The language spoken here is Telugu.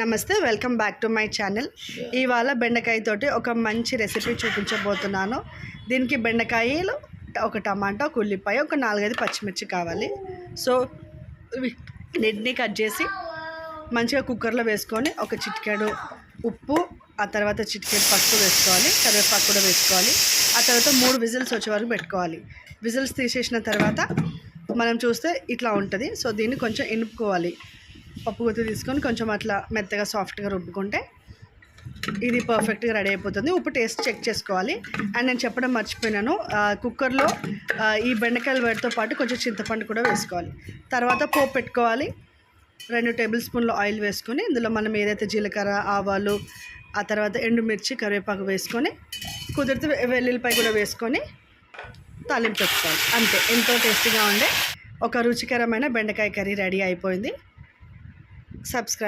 నమస్తే welcome back to my channel. ఇవాళ బెండకాయ తోటి ఒక మంచి రెసిపీ చూపించబోతున్నాను. దీనికి బెండకాయలు ఒక టమాటా ఒక ఉల్లిపాయ ఒక నాలుగైదు పచ్చిమిర్చి కావాలి. సో నెడ్ని కట్ చేసి మంచిగా కుక్కర్లో వేసుకొని ఒక చిటికెడు ఉప్పు ఆ తర్వాత చిటికెడు పసుపు వేసుకోవాలి కరివేపాకు కూడా వేసుకోవాలి. ఆ తర్వాత మూడు విజిల్స్ వచ్చే వరకు పెట్టుకోవాలి. విజిల్స్ తీసేసిన తర్వాత మనం చూస్తే ఇట్లా ఉంటుంది. సో దీన్ని కొంచెం ఎనుపుకోవాలి పప్పు గుత్తి తీసుకొని కొంచెం అట్లా మెత్తగా సాఫ్ట్గా రుబ్బుకుంటే ఇది పర్ఫెక్ట్గా రెడీ అయిపోతుంది. ఉప్పు టేస్ట్ చెక్ చేసుకోవాలి. అండ్ నేను చెప్పడం మర్చిపోయినాను. కుక్కర్లో ఈ బెండకాయల వేడితో పాటు కొంచెం చింతపండు కూడా వేసుకోవాలి. తర్వాత పోపు పెట్టుకోవాలి. రెండు టేబుల్ స్పూన్లు ఆయిల్ వేసుకొని ఇందులో మనం ఏదైతే జీలకర్ర ఆవాలు ఆ తర్వాత ఎండుమిర్చి కరివేపాకు వేసుకొని కుదిరితే వెల్లుల్లిపాయ కూడా వేసుకొని తాలింపు పెట్టుకోవాలి. అంతే. ఎంతో టేస్టీగా ఉండే ఒక రుచికరమైన బెండకాయ కర్రీ రెడీ అయిపోయింది. subscribe.